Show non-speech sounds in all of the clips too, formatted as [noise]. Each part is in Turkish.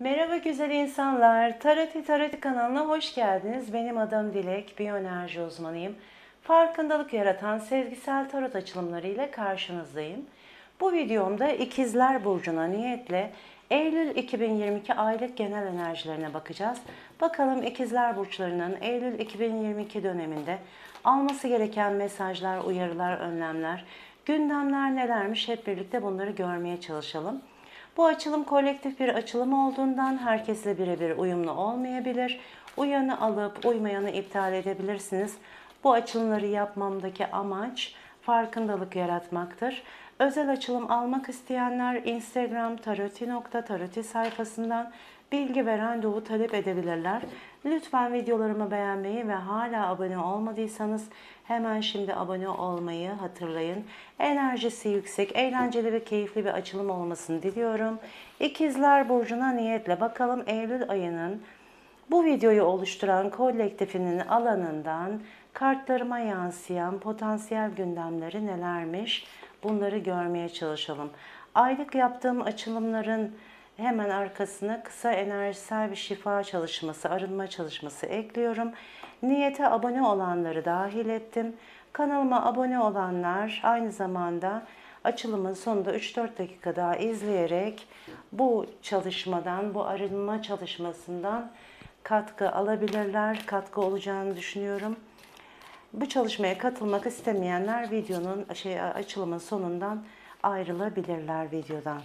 Merhaba güzel insanlar. Taroti Taroti kanalına hoş geldiniz. Benim adım Dilek, biyoenerji uzmanıyım. Farkındalık yaratan sezgisel tarot açılımları ile karşınızdayım. Bu videomda İkizler Burcu'na niyetle Eylül 2022 aylık genel enerjilerine bakacağız. Bakalım İkizler Burçlarının Eylül 2022 döneminde alması gereken mesajlar, uyarılar, önlemler, gündemler nelermiş hep birlikte bunları görmeye çalışalım. Bu açılım kolektif bir açılım olduğundan herkesle birebir uyumlu olmayabilir. Uyanı alıp uymayanı iptal edebilirsiniz. Bu açılımları yapmamdaki amaç farkındalık yaratmaktır. Özel açılım almak isteyenler Instagram taroti.taroti sayfasından bilgi ve randevu talep edebilirler. Lütfen videolarımı beğenmeyi ve hala abone olmadıysanız hemen şimdi abone olmayı hatırlayın. Enerjisi yüksek, eğlenceli ve keyifli bir açılım olmasını diliyorum. İkizler Burcu'na niyetle bakalım Eylül ayının bu videoyu oluşturan kolektifinin alanından kartlarıma yansıyan potansiyel gündemleri nelermiş bunları görmeye çalışalım. Aylık yaptığım açılımların hemen arkasına kısa enerjisel bir şifa çalışması, arınma çalışması ekliyorum. Niyete abone olanları dahil ettim. Kanalıma abone olanlar aynı zamanda açılımın sonunda 3-4 dakika daha izleyerek bu çalışmadan, bu arınma çalışmasından katkı alabilirler. Katkı olacağını düşünüyorum. Bu çalışmaya katılmak istemeyenler videonun şey açılımın sonundan ayrılabilirler videodan.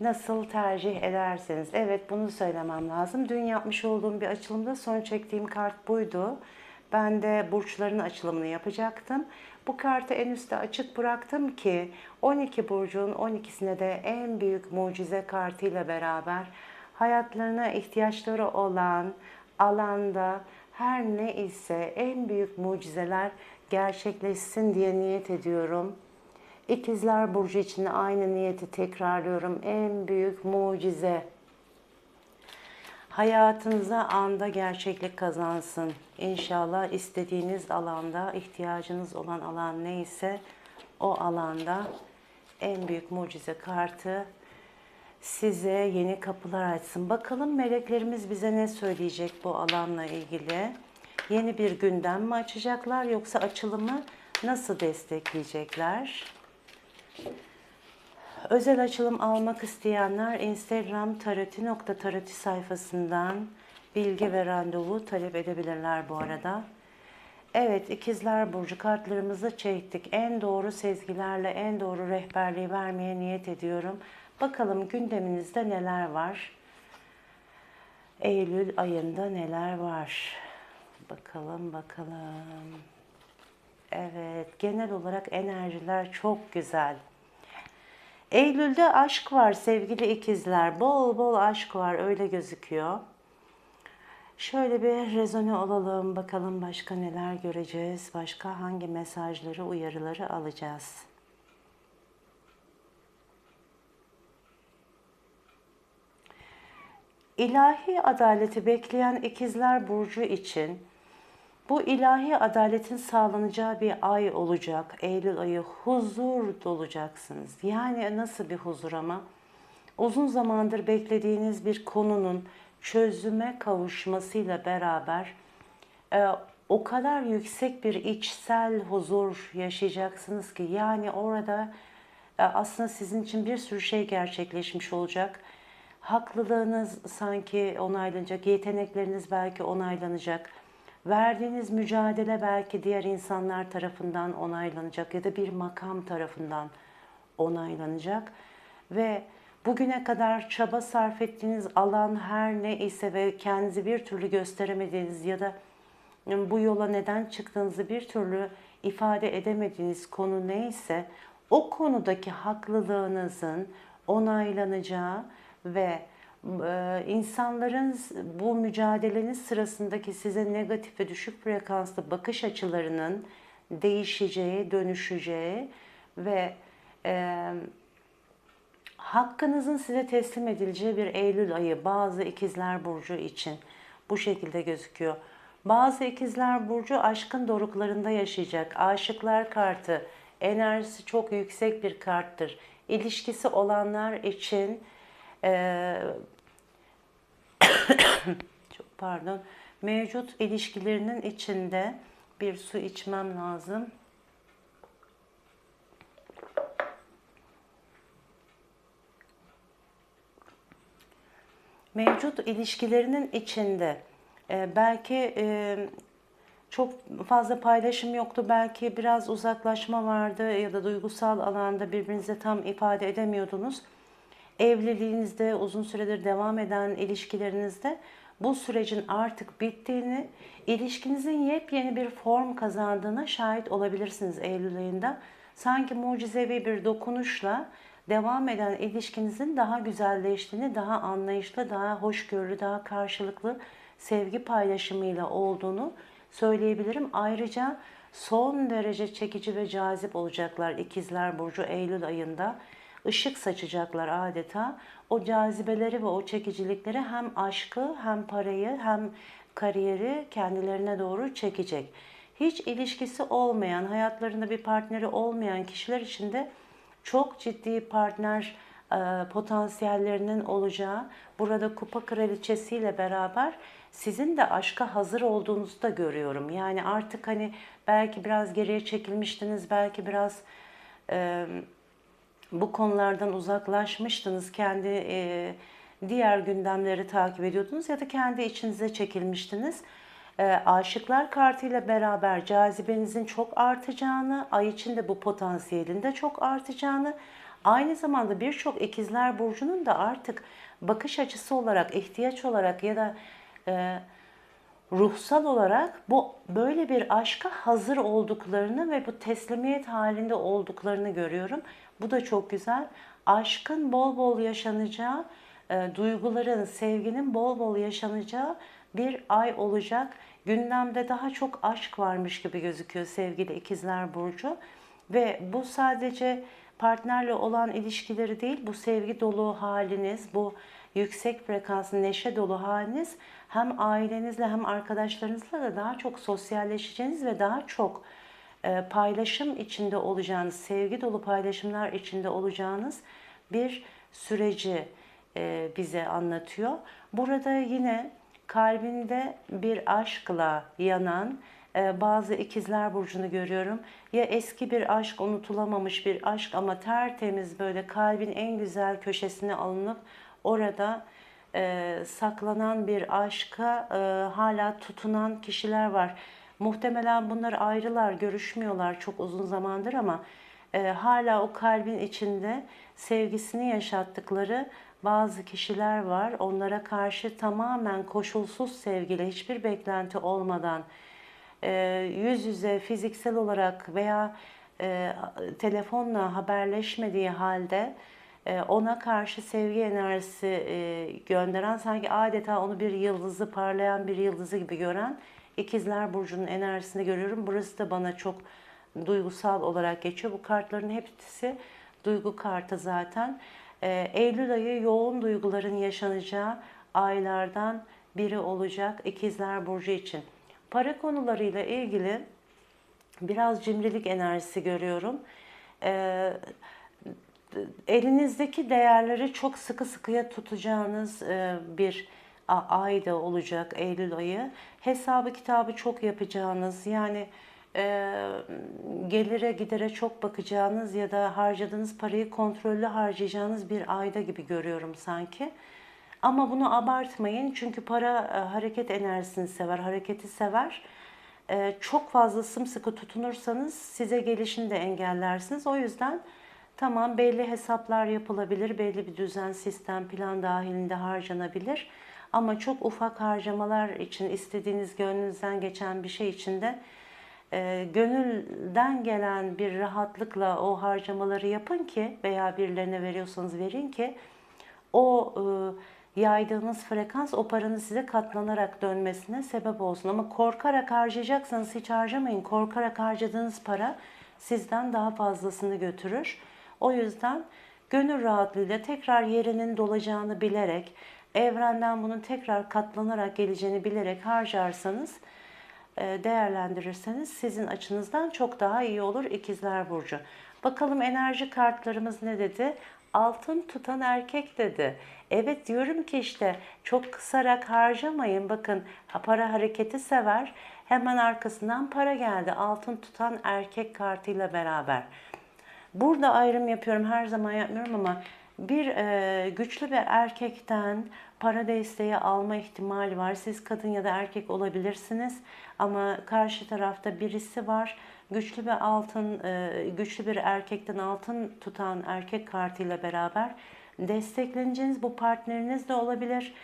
Nasıl tercih ederseniz. Evet bunu söylemem lazım. Dün yapmış olduğum bir açılımda son çektiğim kart buydu. Ben de burçların açılımını yapacaktım. Bu kartı en üstte açık bıraktım ki 12 burcun 12'sine de en büyük mucize kartıyla beraber hayatlarına ihtiyaçları olan alanda her ne ise en büyük mucizeler gerçekleşsin diye niyet ediyorum. İkizler Burcu için de aynı niyeti tekrarlıyorum. En büyük mucize. Hayatınıza anda gerçeklik kazansın. İnşallah istediğiniz alanda, ihtiyacınız olan alan neyse o alanda en büyük mucize kartı size yeni kapılar açsın. Bakalım meleklerimiz bize ne söyleyecek bu alanla ilgili? Yeni bir gündem mi açacaklar yoksa açılımı nasıl destekleyecekler? Özel açılım almak isteyenler Instagram taroti.taroti sayfasından bilgi ve randevu talep edebilirler bu arada. Evet ikizler burcu kartlarımızı çektik. En doğru sezgilerle en doğru rehberliği vermeye niyet ediyorum. Bakalım gündeminizde neler var? Eylül ayında neler var? Bakalım bakalım. Evet, genel olarak enerjiler çok güzel. Eylül'de aşk var sevgili ikizler. Bol bol aşk var öyle gözüküyor. Şöyle bir rezone olalım. Bakalım başka neler göreceğiz. Başka hangi mesajları, uyarıları alacağız. İlahi adaleti bekleyen ikizler burcu için bu ilahi adaletin sağlanacağı bir ay olacak. Eylül ayı huzur dolacaksınız. Yani nasıl bir huzur ama? Uzun zamandır beklediğiniz bir konunun çözüme kavuşmasıyla beraber e, o kadar yüksek bir içsel huzur yaşayacaksınız ki yani orada e, aslında sizin için bir sürü şey gerçekleşmiş olacak. Haklılığınız sanki onaylanacak, yetenekleriniz belki onaylanacak verdiğiniz mücadele belki diğer insanlar tarafından onaylanacak ya da bir makam tarafından onaylanacak. Ve bugüne kadar çaba sarf ettiğiniz alan her ne ise ve kendinizi bir türlü gösteremediğiniz ya da bu yola neden çıktığınızı bir türlü ifade edemediğiniz konu neyse o konudaki haklılığınızın onaylanacağı ve insanların bu mücadeleniz sırasındaki size negatif ve düşük frekanslı bakış açılarının değişeceği, dönüşeceği ve e, hakkınızın size teslim edileceği bir Eylül ayı bazı ikizler burcu için bu şekilde gözüküyor. Bazı ikizler burcu aşkın doruklarında yaşayacak. Aşıklar kartı enerjisi çok yüksek bir karttır. İlişkisi olanlar için e, çok pardon mevcut ilişkilerinin içinde bir su içmem lazım. Mevcut ilişkilerinin içinde e, belki e, çok fazla paylaşım yoktu. Belki biraz uzaklaşma vardı ya da duygusal alanda birbirinize tam ifade edemiyordunuz. Evliliğinizde, uzun süredir devam eden ilişkilerinizde bu sürecin artık bittiğini, ilişkinizin yepyeni bir form kazandığına şahit olabilirsiniz Eylül ayında. Sanki mucizevi bir dokunuşla devam eden ilişkinizin daha güzelleştiğini, daha anlayışlı, daha hoşgörülü, daha karşılıklı sevgi paylaşımıyla olduğunu söyleyebilirim. Ayrıca son derece çekici ve cazip olacaklar İkizler Burcu Eylül ayında. Işık saçacaklar adeta. O cazibeleri ve o çekicilikleri hem aşkı hem parayı hem kariyeri kendilerine doğru çekecek. Hiç ilişkisi olmayan, hayatlarında bir partneri olmayan kişiler için de çok ciddi partner e, potansiyellerinin olacağı, burada kupa kraliçesiyle beraber sizin de aşka hazır olduğunuzu da görüyorum. Yani artık hani belki biraz geriye çekilmiştiniz, belki biraz e, bu konulardan uzaklaşmıştınız, kendi e, diğer gündemleri takip ediyordunuz ya da kendi içinize çekilmiştiniz. E, aşıklar kartıyla beraber cazibenizin çok artacağını, ay içinde bu potansiyelin de çok artacağını, aynı zamanda birçok ikizler burcunun da artık bakış açısı olarak, ihtiyaç olarak ya da e, ruhsal olarak bu böyle bir aşka hazır olduklarını ve bu teslimiyet halinde olduklarını görüyorum. Bu da çok güzel. Aşkın bol bol yaşanacağı, e, duyguların, sevginin bol bol yaşanacağı bir ay olacak. Gündemde daha çok aşk varmış gibi gözüküyor sevgili ikizler burcu. Ve bu sadece partnerle olan ilişkileri değil, bu sevgi dolu haliniz, bu yüksek frekanslı neşe dolu haliniz hem ailenizle hem arkadaşlarınızla da daha çok sosyalleşeceğiniz ve daha çok e, paylaşım içinde olacağınız, sevgi dolu paylaşımlar içinde olacağınız bir süreci e, bize anlatıyor. Burada yine kalbinde bir aşkla yanan e, bazı ikizler burcunu görüyorum. Ya eski bir aşk, unutulamamış bir aşk ama tertemiz böyle kalbin en güzel köşesine alınıp orada e, saklanan bir aşka e, hala tutunan kişiler var. Muhtemelen bunlar ayrılar, görüşmüyorlar çok uzun zamandır ama e, hala o kalbin içinde sevgisini yaşattıkları bazı kişiler var. Onlara karşı tamamen koşulsuz sevgiyle, hiçbir beklenti olmadan e, yüz yüze fiziksel olarak veya e, telefonla haberleşmediği halde ona karşı sevgi enerjisi e, gönderen sanki adeta onu bir yıldızı parlayan bir yıldızı gibi gören ikizler burcunun enerjisini görüyorum. Burası da bana çok duygusal olarak geçiyor. Bu kartların hepsi duygu kartı zaten. E, Eylül ayı yoğun duyguların yaşanacağı aylardan biri olacak ikizler burcu için. Para konularıyla ilgili biraz cimrilik enerjisi görüyorum. Ee, elinizdeki değerleri çok sıkı sıkıya tutacağınız e, bir ay da olacak Eylül ayı. Hesabı kitabı çok yapacağınız yani e, gelire gidere çok bakacağınız ya da harcadığınız parayı kontrollü harcayacağınız bir ayda gibi görüyorum sanki. Ama bunu abartmayın çünkü para e, hareket enerjisini sever, hareketi sever. Çok fazla sımsıkı tutunursanız size gelişini de engellersiniz. O yüzden tamam belli hesaplar yapılabilir, belli bir düzen, sistem, plan dahilinde harcanabilir. Ama çok ufak harcamalar için istediğiniz gönlünüzden geçen bir şey için de e, gönülden gelen bir rahatlıkla o harcamaları yapın ki veya birilerine veriyorsanız verin ki o e, yaydığınız frekans o paranın size katlanarak dönmesine sebep olsun. Ama korkarak harcayacaksanız hiç harcamayın. Korkarak harcadığınız para sizden daha fazlasını götürür. O yüzden gönül rahatlığıyla tekrar yerinin dolacağını bilerek, evrenden bunun tekrar katlanarak geleceğini bilerek harcarsanız, e, değerlendirirseniz sizin açınızdan çok daha iyi olur İkizler Burcu. Bakalım enerji kartlarımız ne dedi? altın tutan erkek dedi. Evet diyorum ki işte çok kısarak harcamayın. Bakın para hareketi sever. Hemen arkasından para geldi. Altın tutan erkek kartıyla beraber. Burada ayrım yapıyorum her zaman yapmıyorum ama bir e, güçlü bir erkekten para desteği alma ihtimali var. Siz kadın ya da erkek olabilirsiniz ama karşı tarafta birisi var. Güçlü bir altın, e, güçlü bir erkekten altın tutan erkek kartıyla beraber destekleneceğiniz bu partneriniz de olabilir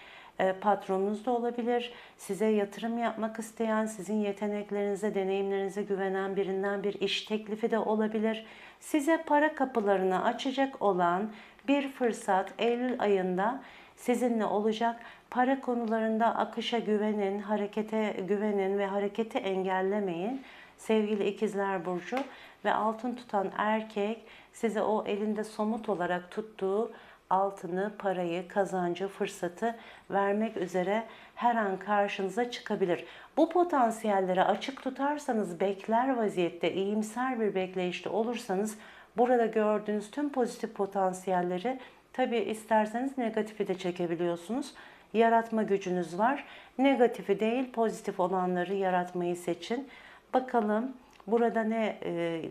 patronunuz da olabilir. Size yatırım yapmak isteyen, sizin yeteneklerinize, deneyimlerinize güvenen birinden bir iş teklifi de olabilir. Size para kapılarını açacak olan bir fırsat Eylül ayında sizinle olacak. Para konularında akışa güvenin, harekete güvenin ve hareketi engellemeyin. Sevgili ikizler burcu ve altın tutan erkek size o elinde somut olarak tuttuğu altını, parayı, kazancı, fırsatı vermek üzere her an karşınıza çıkabilir. Bu potansiyellere açık tutarsanız, bekler vaziyette, iyimser bir bekleyişte olursanız burada gördüğünüz tüm pozitif potansiyelleri tabi isterseniz negatifi de çekebiliyorsunuz. Yaratma gücünüz var. Negatifi değil pozitif olanları yaratmayı seçin. Bakalım burada ne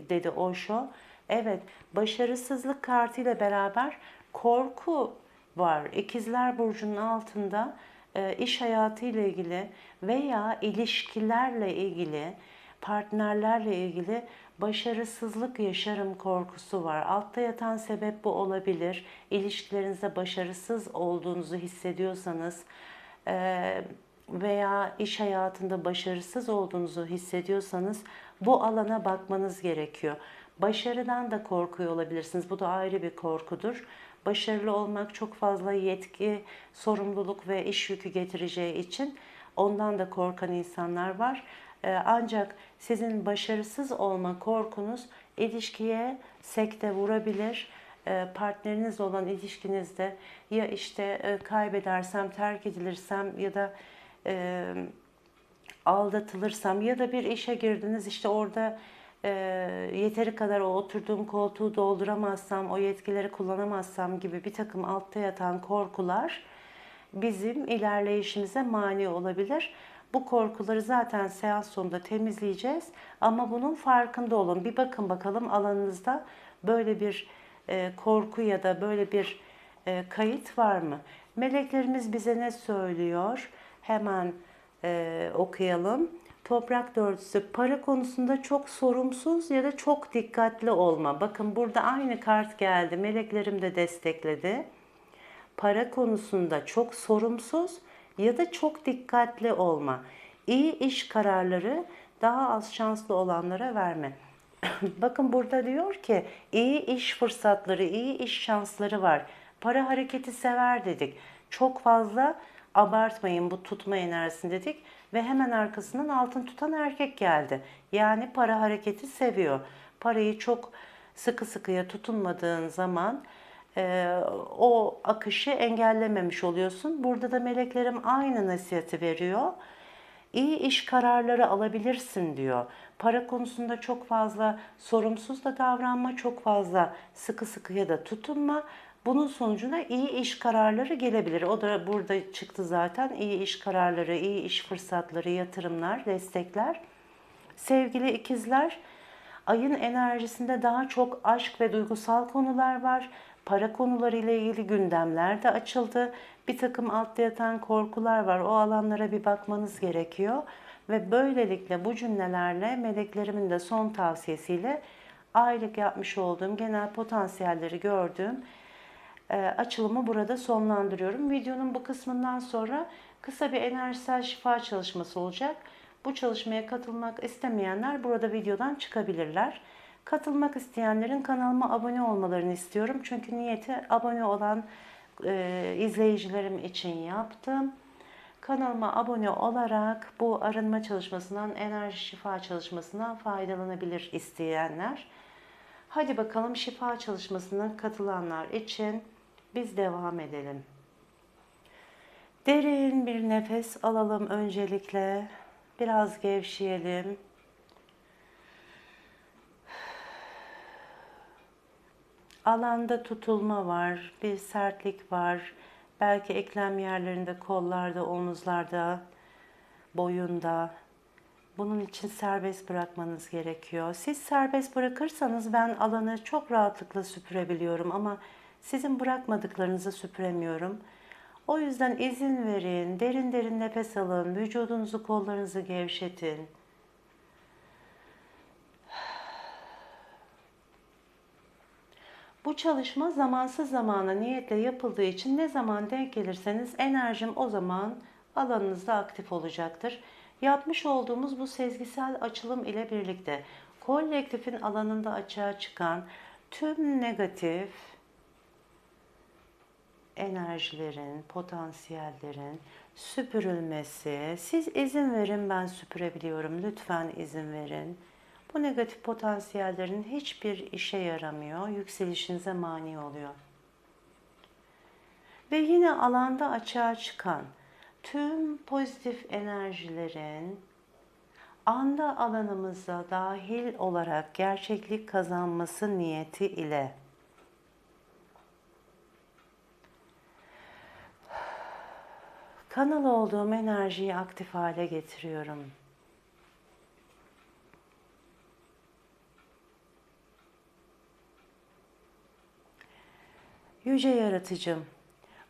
dedi Osho? Evet, başarısızlık kartıyla beraber korku var. İkizler Burcu'nun altında e, iş hayatı ile ilgili veya ilişkilerle ilgili, partnerlerle ilgili başarısızlık yaşarım korkusu var. Altta yatan sebep bu olabilir. İlişkilerinizde başarısız olduğunuzu hissediyorsanız e, veya iş hayatında başarısız olduğunuzu hissediyorsanız bu alana bakmanız gerekiyor. Başarıdan da korkuyor olabilirsiniz. Bu da ayrı bir korkudur. Başarılı olmak çok fazla yetki, sorumluluk ve iş yükü getireceği için ondan da korkan insanlar var. Ee, ancak sizin başarısız olma korkunuz ilişkiye sekte vurabilir. Ee, partneriniz olan ilişkinizde ya işte e, kaybedersem, terk edilirsem ya da e, aldatılırsam ya da bir işe girdiniz işte orada e, yeteri kadar o oturduğum koltuğu dolduramazsam, o yetkileri kullanamazsam gibi bir takım altta yatan korkular bizim ilerleyişimize mani olabilir. Bu korkuları zaten seans sonunda temizleyeceğiz ama bunun farkında olun. Bir bakın bakalım alanınızda böyle bir e, korku ya da böyle bir e, kayıt var mı? Meleklerimiz bize ne söylüyor? Hemen e, okuyalım. Toprak dörtlüsü para konusunda çok sorumsuz ya da çok dikkatli olma. Bakın burada aynı kart geldi. Meleklerim de destekledi. Para konusunda çok sorumsuz ya da çok dikkatli olma. İyi iş kararları daha az şanslı olanlara verme. [laughs] Bakın burada diyor ki iyi iş fırsatları, iyi iş şansları var. Para hareketi sever dedik. Çok fazla abartmayın bu tutma enerjisini dedik ve hemen arkasından altın tutan erkek geldi. Yani para hareketi seviyor. Parayı çok sıkı sıkıya tutunmadığın zaman e, o akışı engellememiş oluyorsun. Burada da meleklerim aynı nasihati veriyor. İyi iş kararları alabilirsin diyor. Para konusunda çok fazla sorumsuz da davranma, çok fazla sıkı sıkıya da tutunma. Bunun sonucunda iyi iş kararları gelebilir. O da burada çıktı zaten. İyi iş kararları, iyi iş fırsatları, yatırımlar, destekler. Sevgili ikizler, ayın enerjisinde daha çok aşk ve duygusal konular var. Para konuları ile ilgili gündemler de açıldı. Bir takım altta yatan korkular var. O alanlara bir bakmanız gerekiyor. Ve böylelikle bu cümlelerle meleklerimin de son tavsiyesiyle aylık yapmış olduğum genel potansiyelleri gördüğüm açılımı burada sonlandırıyorum. Videonun bu kısmından sonra kısa bir enerjisel şifa çalışması olacak. Bu çalışmaya katılmak istemeyenler burada videodan çıkabilirler. Katılmak isteyenlerin kanalıma abone olmalarını istiyorum. Çünkü niyeti abone olan e, izleyicilerim için yaptım. Kanalıma abone olarak bu arınma çalışmasından, enerji şifa çalışmasından faydalanabilir isteyenler. Hadi bakalım şifa çalışmasına katılanlar için biz devam edelim. Derin bir nefes alalım öncelikle. Biraz gevşeyelim. Alanda tutulma var, bir sertlik var. Belki eklem yerlerinde, kollarda, omuzlarda, boyunda. Bunun için serbest bırakmanız gerekiyor. Siz serbest bırakırsanız ben alanı çok rahatlıkla süpürebiliyorum ama sizin bırakmadıklarınızı süpüremiyorum. O yüzden izin verin, derin derin nefes alın, vücudunuzu, kollarınızı gevşetin. Bu çalışma zamansız zamana niyetle yapıldığı için ne zaman denk gelirseniz enerjim o zaman alanınızda aktif olacaktır. Yapmış olduğumuz bu sezgisel açılım ile birlikte kolektifin alanında açığa çıkan tüm negatif enerjilerin, potansiyellerin süpürülmesi. Siz izin verin ben süpürebiliyorum. Lütfen izin verin. Bu negatif potansiyellerin hiçbir işe yaramıyor. Yükselişinize mani oluyor. Ve yine alanda açığa çıkan tüm pozitif enerjilerin anda alanımıza dahil olarak gerçeklik kazanması niyeti ile kanal olduğum enerjiyi aktif hale getiriyorum. Yüce Yaratıcım,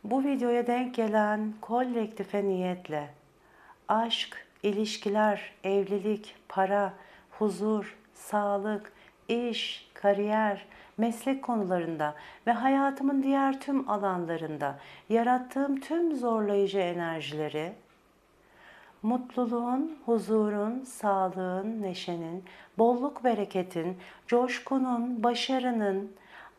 bu videoya denk gelen kolektife niyetle aşk, ilişkiler, evlilik, para, huzur, sağlık, iş, kariyer, meslek konularında ve hayatımın diğer tüm alanlarında yarattığım tüm zorlayıcı enerjileri mutluluğun, huzurun, sağlığın, neşenin, bolluk bereketin, coşkunun, başarının,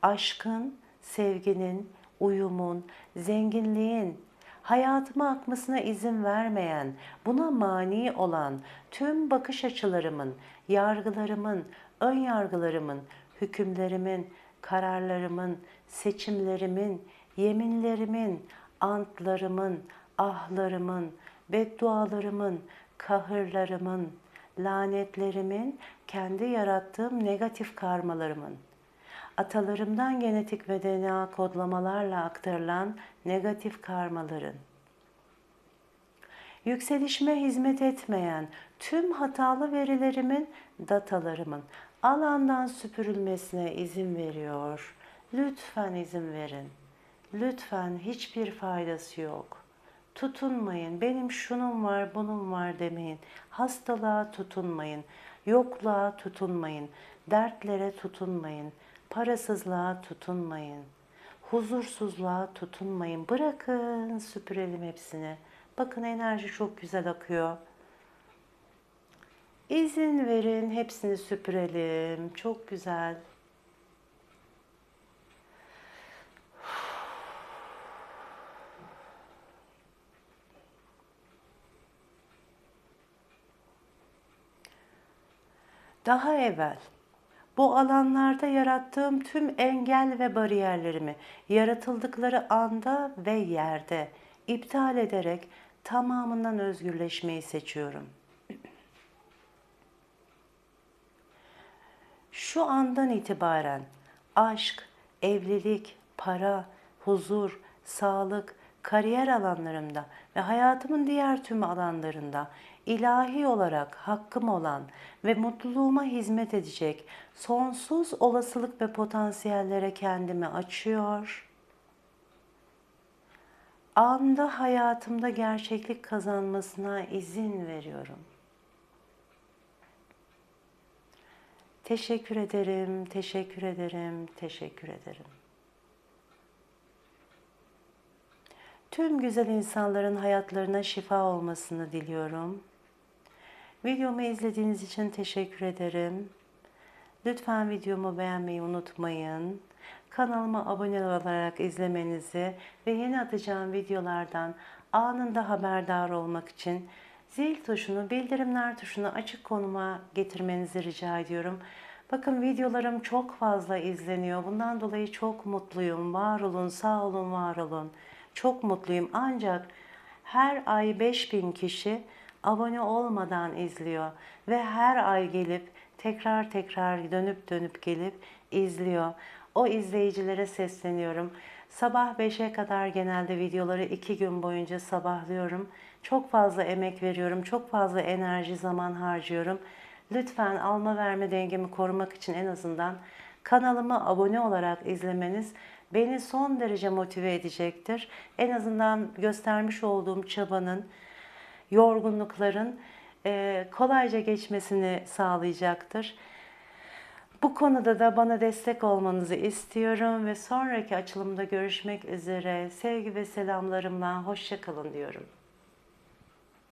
aşkın, sevginin, uyumun, zenginliğin, hayatıma akmasına izin vermeyen, buna mani olan tüm bakış açılarımın, yargılarımın, ön yargılarımın, hükümlerimin, kararlarımın, seçimlerimin, yeminlerimin, antlarımın, ahlarımın, beddualarımın, kahırlarımın, lanetlerimin, kendi yarattığım negatif karmalarımın, atalarımdan genetik ve DNA kodlamalarla aktarılan negatif karmaların, yükselişime hizmet etmeyen tüm hatalı verilerimin, datalarımın alandan süpürülmesine izin veriyor. Lütfen izin verin. Lütfen hiçbir faydası yok. Tutunmayın. Benim şunum var, bunun var demeyin. Hastalığa tutunmayın. Yokluğa tutunmayın. Dertlere tutunmayın. Parasızlığa tutunmayın. Huzursuzluğa tutunmayın. Bırakın süpürelim hepsini. Bakın enerji çok güzel akıyor. İzin verin hepsini süpürelim. Çok güzel. Daha evvel bu alanlarda yarattığım tüm engel ve bariyerlerimi yaratıldıkları anda ve yerde iptal ederek tamamından özgürleşmeyi seçiyorum. Şu andan itibaren aşk, evlilik, para, huzur, sağlık, kariyer alanlarımda ve hayatımın diğer tüm alanlarında ilahi olarak hakkım olan ve mutluluğuma hizmet edecek sonsuz olasılık ve potansiyellere kendimi açıyor. Anda hayatımda gerçeklik kazanmasına izin veriyorum. Teşekkür ederim, teşekkür ederim, teşekkür ederim. Tüm güzel insanların hayatlarına şifa olmasını diliyorum. Videomu izlediğiniz için teşekkür ederim. Lütfen videomu beğenmeyi unutmayın. Kanalıma abone olarak izlemenizi ve yeni atacağım videolardan anında haberdar olmak için zil tuşunu, bildirimler tuşunu açık konuma getirmenizi rica ediyorum. Bakın videolarım çok fazla izleniyor. Bundan dolayı çok mutluyum. Var olun, sağ olun, var olun. Çok mutluyum. Ancak her ay 5000 kişi abone olmadan izliyor ve her ay gelip tekrar tekrar dönüp dönüp gelip izliyor. O izleyicilere sesleniyorum. Sabah 5'e kadar genelde videoları 2 gün boyunca sabahlıyorum. Çok fazla emek veriyorum, çok fazla enerji, zaman harcıyorum. Lütfen alma verme dengemi korumak için en azından kanalıma abone olarak izlemeniz beni son derece motive edecektir. En azından göstermiş olduğum çabanın, yorgunlukların kolayca geçmesini sağlayacaktır. Bu konuda da bana destek olmanızı istiyorum ve sonraki açılımda görüşmek üzere. Sevgi ve selamlarımla hoşça kalın diyorum.